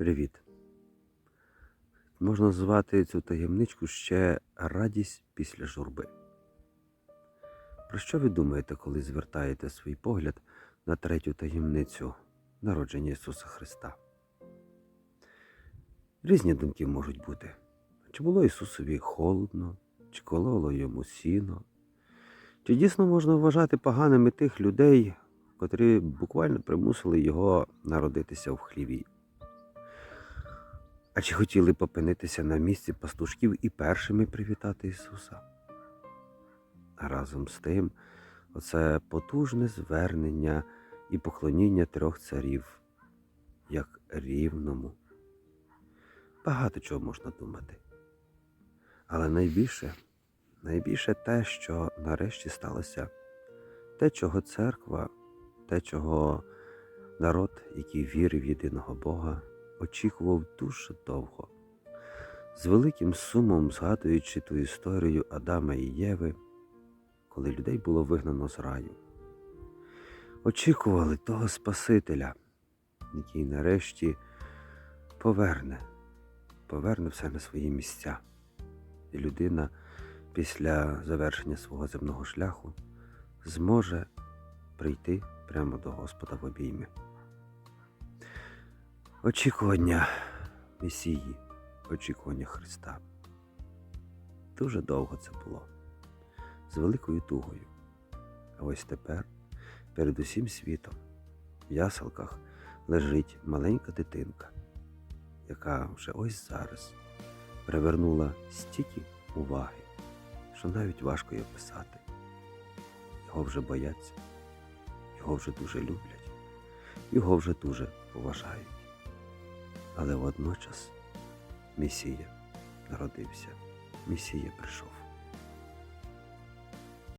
Привіт. Можна назвати цю таємничку ще радість після журби. Про що ви думаєте, коли звертаєте свій погляд на третю таємницю народження Ісуса Христа? Різні думки можуть бути. Чи було Ісусові холодно, чи кололо йому сіно? Чи дійсно можна вважати поганими тих людей, котрі буквально примусили його народитися в хліві? А чи хотіли б опинитися на місці пастушків і першими привітати Ісуса? Разом з тим, оце потужне звернення і поклоніння трьох царів, як рівному. Багато чого можна думати. Але найбільше, найбільше те, що нарешті сталося, те, чого церква, те, чого народ, який вірив в єдиного Бога, очікував дуже довго. З великим сумом згадуючи ту історію Адама і Єви, коли людей було вигнано з раю. Очікували того Спасителя, який нарешті поверне, поверне все на свої місця. І людина після завершення свого земного шляху зможе прийти прямо до Господа в обійми. Очікування Месії, очікування Христа. Дуже довго це було, з великою тугою. А ось тепер, перед усім світом, в яселках лежить маленька дитинка, яка вже ось зараз привернула стільки уваги, що навіть важко її описати. Його вже бояться, його вже дуже люблять, його вже дуже поважають. Але водночас Месія народився, Месія прийшов.